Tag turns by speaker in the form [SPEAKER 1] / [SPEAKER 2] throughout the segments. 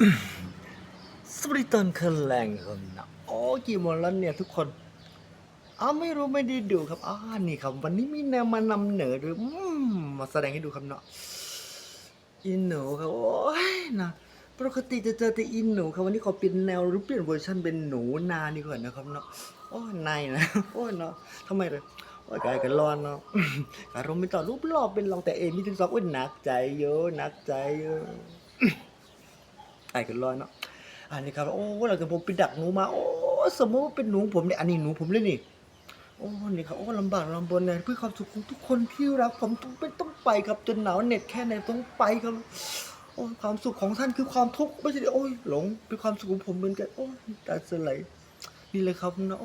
[SPEAKER 1] สวัสดีตอนคืนแรงครับนะโอ้กี่โมงแล้วเนี่ยทุกคนอ้าวไม่รู้ไม่ได้ดูครับอ้านี่ครับ วันนี้มีแนวมานำเหนือด้วยอืมมาแสดงให้ดูครับเนาะอินหนูครับโอ้ยนะปกติจะเจอแต่อินหนูครับวันนี้ขอเปลี่ยนแนวหรือเปลี่ยนเวอร์ชันเป็นหนูนาดีกว่านะครับเนาะโอ้นายนะโอ้เนาะทำไมเลยโอ้ยกายกันร้อนเนาะการรมเป็นต่อรูปหล่อเป็นรองแต่เอ็มมีถึงสองโอ้ยหนักใจเยอะหนักใจเยอะ ไอ้กันร้อนเนาะอันนี้ครับโอ้เราจะผมไปดักหนูมา โอ้สมมติว่าเป็นหนูผมเนี่ยอันนี้หนูผมเลยนี่โอ้นี่ครับโอ้ลำบากลำบนเนี่ยเพื่อความสุขของทุกคนที่รักผมต้องเป็นต้องไปครับจนหนาวเหน็ดแค่ไหนต้องไปครับโอ้ความสุขของท่านคือความทุกข์ไม่ใช่โอ้ยหลงเป็นความสุขของผมเหมือนกันโอ้ตาสลายนี่เลยครับเนาะ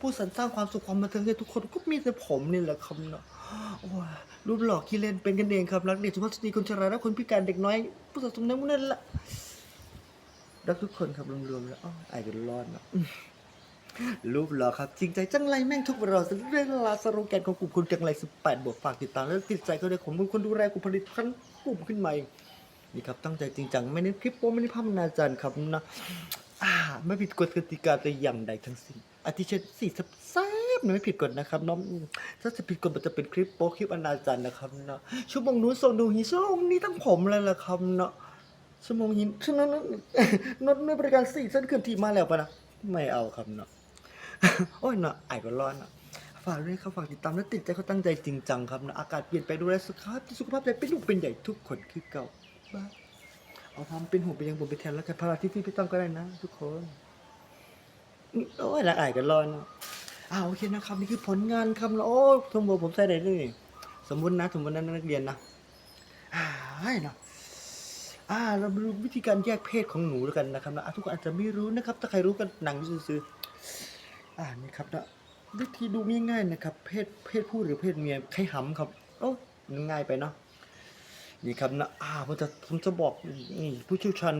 [SPEAKER 1] ผู้สรรสร้างความสุขความบันเทิงให้ทุกคนก็มีแต่ผมนี่แหละครับเนาะโอ้รูปหล่อขี้เล่นเป็นกันเองครับรักเด็กสุภาพสตรีคนชราและคนพิการเด็กน้อย ผู้สะสมนั้นนั่นแหละ รักทุกคนครับรวมๆแล้วอ้อไอ้กันรอดเนาะรูปหล่อครับ จริงใจจังไรแม่งทุกเราสเรื่องราวสโลแกนของกลุ่มคนจังไรสิบแปดบวกฝากติดตามแล้วติดใจก็ได้ผมเป็นคนดูแลกลุ่มผลิตภัณฑ์กลุ่มขึ้นมาเองนี่ครับตั้งใจจริงจังไม่เน้นคลิปโป้ไม่ได้พัฒนาจารย์ครับนะอ่าไม่ผิดกฎกติกาแต่อย่างใดทั้งสิ้นอาทิเช่นสี่สับแซบไม่ผิดกฎนะครับน้องถ้าจะผิดกฎมันจะเป็นคลิปโป๊คลิปอนาจารย์นะครับนะชั่วโมงนู้นส่งดูฮีชั่วโมงนี้ทั้งผมเลยละครับเนาะ ชั่วโมงหินชั่วโมงนั้นนดไม่บริการสี่เส้นเคลื่อนที่มาแล้วปะนะไม่เอาครับเนาะโอ้ยเนาะไอ้ก็ร้อนเนาะฝากด้วยครับฝากติดตามและติดใจเขาตั้งใจจริงจังครับเนาะอากาศเปลี่ยนไปดูแลสุขภาพสุขภาพใจเป็นลูกเป็นใหญ่ทุกคนคือเก่าบ้าเอาความเป็นห่วงเป็นยังผมไปแทนแล้วกันพาราที่พี่พี่ต้องก็ได้นะ ทุกคนโอ้ยละไอ้ก็ร้อนเนาะอ้าวโอเคนะครับนี่คือผลงานครับเนาะโอ้ทั้งหมดผมใส่ได้เลยสมมุตินะสมมตินะนักเรียนนะอ่าให้เนาะ อ่า เรามาดูวิธีการแยกเพศของหนูแล้วกันนะครับนะอะทุกคนอาจจะไม่รู้นะครับ ถ้าใครรู้กันหนังซื้อๆอ่านี่ครับนะวิธีดูง่ายๆนะครับ เพศเพศผู้หรือเพศเมียใครหำครับโอ้ง่ายไปเนาะนี่ครับนะอ่าผมจะผมจะบอกนี่ผู้เชี่ยวชาญ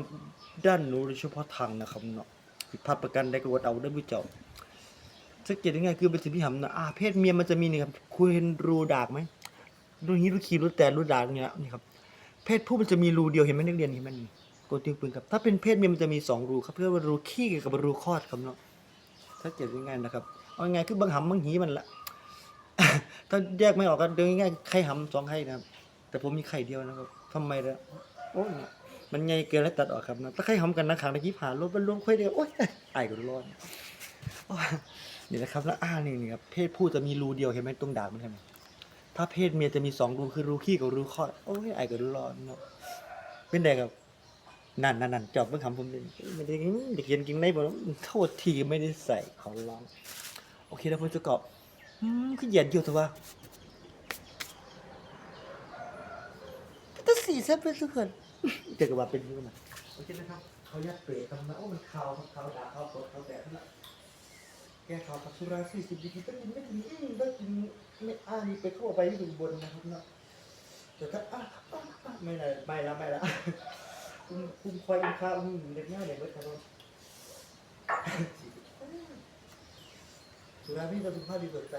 [SPEAKER 1] ด้านหนูโดยเฉพาะทางนะครับเนาะผิดพลาดประกันใดกรดเอาได้วิเจ้าสังเกตยังไงคือเป็นสิ่งที่หำนะอ่าเพศเมียมันจะมีนี่ครับคุณเห็นรูดากไหมรูนี้รูขีรูแต่รูดากเนี่ยนี่ครับ เพศผู้มันจะมีรูเดียวเห็นไหมนักเรียนเห็นไหมนี่กดติ้งปืนครับ ถ้าเป็นเพศเมียมันจะมีสองรูครับเพื่อว่ารูขี้กับรูคลอดครับเนาะถ้าเกิดง่ายๆนะครับเอาไงคือบางหำบางหีมันละถ้าแยกไม่ออกก็เดินง่ายๆไข่หำสองไข่นะครับ แต่ผมมีไข่เดียวนะครับทำไมละโอ้ยมันใหญ่เกินแล้วตัดออกครับนะถ้าไข่หำกันนะขังตะกี้ผ่านรถบรรลุไข่เดียวโอ้ยไอ้ก็ร้อนโอ้ยนี่นะครับแล้วอ่านี่นี่ครับเพศผู้จะมีรูเดียวเห็นไหมตรงดากมันเห็นไหม ถ้าเพศเมียจะมีสองรูคือรูขี้กับรูคอดโอ้ยไอ้ก็ร้อนเนาะเป็นไงครับนั่นนั่นนั่นจอบเพิ่งทำผมเลยไม่ได้เด็กเย็นกินได้บ่แล้วโทษทีไม่ได้ใส่ขอร้องโอเคแล้วผมจะกรอบอืมคือเหยียดอยู่แต่ว่าแต่สีเส้นเป็นสุดเกินเจอกับว่าเป็นยังไงโอเคนะครับเขายัดเปรย์ทำนะโอ้มันขาวขาวด่าขาวสดขาวแดดนั่นแหละแกขาวกับสุราสี่สิบดีกรีก็กินไม่ถึงอืมได้กิน ไม่อ่านี่ไปเข้าไปที่อยู่บนนะครับเนาะแต่ถ้าอะอะอะไม่ละไม่ละไม่ละคุมคุมคอยอินคาอืมเด็กง่ายเด็กเว้ยครับผมสุราพี่เราสุขภาพดีสดใจ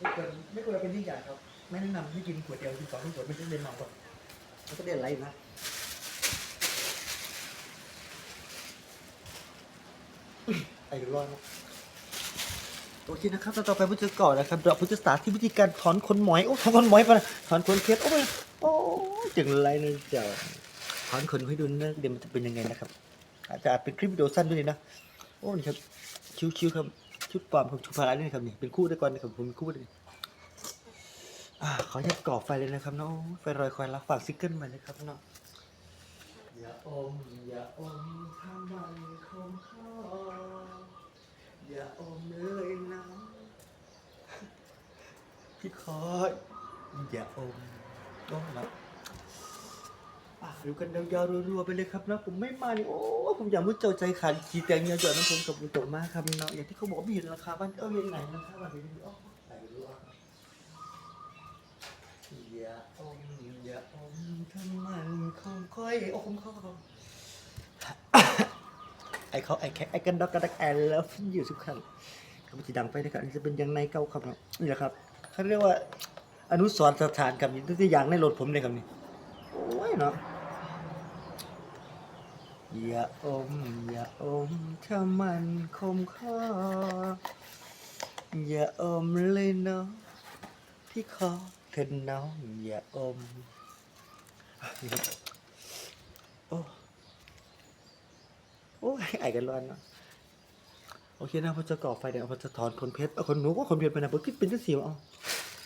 [SPEAKER 1] ไม่ควรไม่ควรเป็นที่ใหญ่ครับ ไม่แนะนำให้กินขวดเดียวกินสองขวดไม่ใช่เรียนเมาครับมันก็เรียนอะไรนะไอ้ร้อนครับ โอเคนะครับต่อไปพุทธก่อนนะครับเราพุทธศาสตร์ที่วิธีการถอนขนหมอยโอ้ถอนขนหมอยไปะถอนขนเคสโอ้ยโอ้ยจังไรนะเจ้าถอนขนให้ดูนะเดี๋ยวมันจะเป็นยังไงนะครับ อาจจะเป็นคลิปวิดีโอสั้นด้วยนะโอ้นี่ครับชิวๆครับชุดปลอมของชุดพารานี่ครับนี่เป็นคู่ด้วยกันนะครับผมเป็นคู่ด้วยอ่าขออนุญาตก่อไฟเลยนะครับเนาะไฟรอยคอยรักฝากซิงเกิลมาเลยครับเนาะอย่าอมอย่าอมถ้ามันคงคอ อย่าอมเลยนะพี่คอยอย่าอมก็นะอะดูกันยาวๆรัวๆไปเลยครับนะผมไม่มานี่โอ้ผมอยากมุดเจ้าใจขาดขี่แต่งเงี้ยจอดน้ำผมกับบุโตะมากครับเนาะอย่างที่เขาบอกว่าเห็นราคาบ้านเอ้าเรียนไหนนะครับวันนี้อ๋อไหนรู้อะอย่าอมอย่าอมถ้ามันคงค่อยโอ้คงค่อย ไอเขาไอแค่ไอกันดอกกันดักแอนแล้วอยู่ทุกครั้งเขาจะดังไปนะครับนนี้จะเป็นยังไงเก่าครับนี่แหละครับเขาเรียกว่าอนุสรสถานครับนี่ตัวอย่างในรถผมเลยครับนี่โอ้ยเนาะอย่าอมอย่าอมถ้ามันคมคออย่าอมเลยเนาะที่คอเธอน้องอย่าอมโอ้ อ้ยไอ้กันร้อนเนาะโอเคนะพอจะก่อไฟเดี๋ยวพอจะถอนคนเพชรเอาคนหนูก็คนเพชรไปนะเพราะคิดเป็นเจ้าสีวะเอา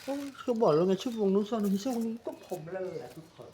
[SPEAKER 1] โอ้ยคือบอกแล้วไงชั่วโมงนู้นซ้อนนี้ชั่วโมงนี้ก็ผมเลยอะทุกคน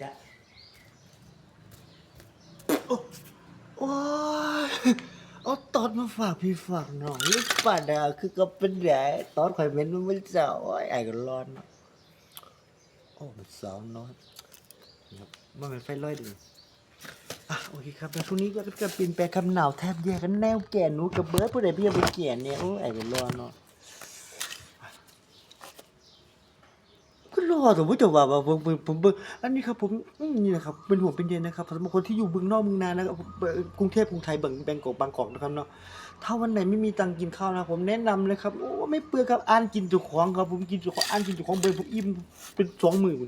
[SPEAKER 1] จะโอ้โอ้ยเอาตอนมาฝากพี่ฝากน้องป่าดาคือก็เป็นแดดตอนข่อยเม้นมันไม่เจ้าโอ้ยไอ้ก็ร้อนเนาะโอ้มันสาวน้อยมันเป็นไฟลอยดีอะโอเคครับแล้วช่วงนี้ก็จะปีนไปลงคำหนาวแทบแย่กันแนวแก่หนูกับเบิร์ดผู้ใดพี่จะไปเกี่ยนเนี่ยโอ้ยไอ้ก็ร้อนเนาะ รอแต่ว่าจะว่าว่าผมผมผมผมอันนี้ครับผมอืมนี่นะครับเป็นห่วงเป็นใยนะครับสำหรับคนที่อยู่เมืองนอกเมืองนานะครับเอ่อกรุงเทพกรุงไทยแบงแบงกอกบางกอกนะครับเนาะถ้าวันไหนไม่มีตังค์กินข้าวนะผมแนะนำเลยครับโอ้ไม่เปลืองครับอ่านกินจุของครับผมกินจุของอ่านกินจุของเบอร์ผมอิ่มเป็นสองหมื่น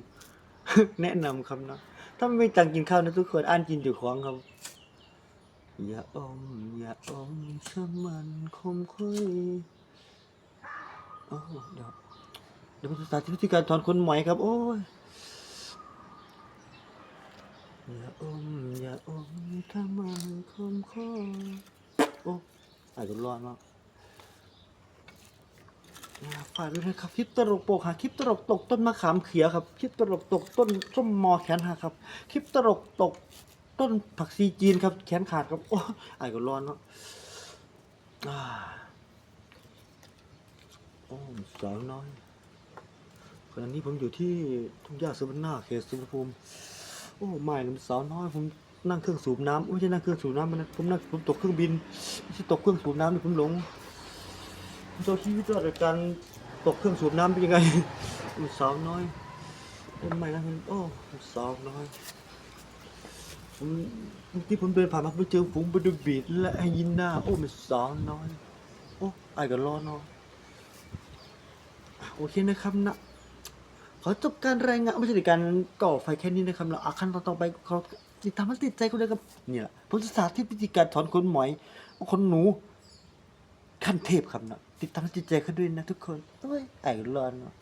[SPEAKER 1] แนะนำครับเนาะถ้าไม่มีตังค์กินข้าวนะทุกคนอ่านกินจุของครับ อย่าอมอย่าอมถ้ามันคมคุยอ๋อเดี๋ยว ดี๋ยวผมจะสาธิตวิธีการถอนขนไหมครับ โอ้ยอย่าอมอย่าอมถ้ามันคมคอโอ้อาจจะร้อนมากฝากด้วยนะครับคลิปตลกโปกหาคลิปตลกตกต้นมะขามเขียวครับคลิปตลกตกต้นส้มมอแขนหักครับคลิปตลกตกต้นผักซีจีนครับแขนขาดครับโอ้อาจจะร้อนเนาะอ่าโอ้สาวน้อย ขณะนี้ผมอยู่ที่ทุ่งหญ้าสุวรรณาเขตสุวรรณภูมิ โอ้ไม่นะมันสาวน้อยผมนั่งเครื่องสูบน้ำไม่ใช่นั่งเครื่องสูบน้ำมันนะผมนั่งผมตกเครื่องบินไม่ใช่ตกเครื่องสูบน้ำนี่ผมหลงผมเจ้าชีวิตรอดจาการตกเครื่องสูบน้ำเป็นยังไงมันสาวน้อยโอ้ไม่นะมันโอ้มันสาวน้อยผมเมื่อกี้ผมเดินผ่านมาผมเจอฝูงบดูบีดและไฮยินหน้าโอ้มันสาวน้อย โอ้ไอ้ก็รอเนาะโอเคนะครับนะ ขอจบการรายงานไม่ใช่การก่อไฟแค่นี้นะครับเราอาคันตอนต่อไปเขาติดตามมันติดใจคุณเลยครับเนี่ยแหละผมจะสาธิตวิธีการถอนขนหมอยขนหนูขั้นเทพครับเนาะติดตามจิติดใจเขาด้วยนะทุกคนเอ้ยไอ้ร้อนเนาะ